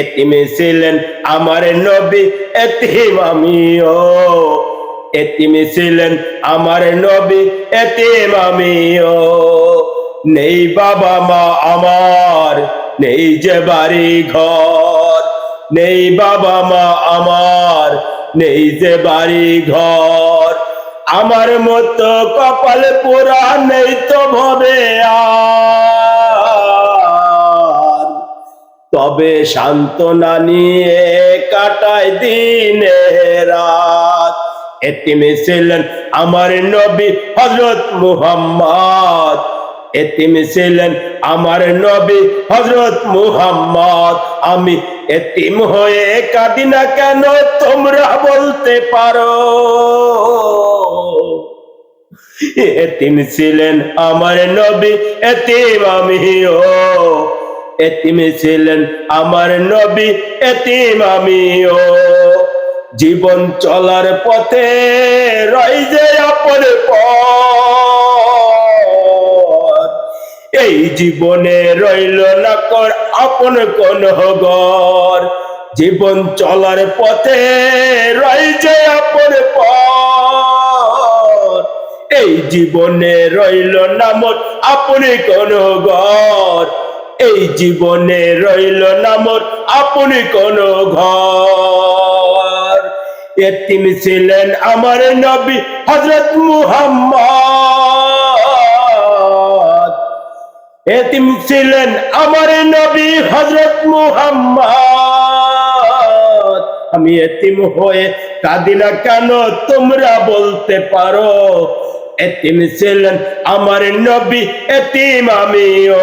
এতিম ছিলেন আমার নবী, এতিম আমিও। এতিম ছিলেন আমার নবী, এতিম আমিও। নেই বাবা মা আমার, নেই যে বাড়ি ঘর। নেই বাবা মা আমার, নেই যে বাড়ি ঘর। আমার মতো কপাল পোড়া নেই তো তবে সান্ত্বনা নিয়ে কাটায় দিনে রাত। এতিমে ছিলেন আমার নবী হজরত মুহাম্মদ। ছিলেন আমার নবী হজরত মুহাম্মদ। আমি এতিম হয়ে কাঁদি না কেন তোমরা বলতে পারো। এতিম ছিলেন আমার নবী, এতিম আমিও। এতিম ছিলেন আমার নবী এতিম আমিও। জীবন চলার পথে রই যে আপন এই জীবনে রইল না কর আপন কোন ঘর জীবন চলার পথে রই যে আপন এই জীবনে রইল না মোর আপনি কোন ঘর এই জীবনে রইল না মোর আপনি কোন ঘর। এতিম ছিলেন আমার নবী হজরত মুহাম্মদ। এতিম ছিলেন আমার নবী হজরত মুহাম্মদ। আমি এতিম হয়ে কাঁদি না কেন তোমরা বলতে পারো? এতিম ছিলেন আমার নবী, এতিম আমিও।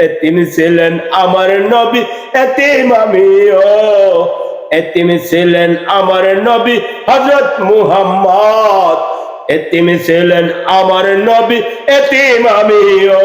এতিম ছিলেন আমার নবী, এতিম আমিও এতিম ছিলেন আমার নবী হজরত মুহাম্মদ। এতিম ছিলেন আমার নবী, এতিম আমিও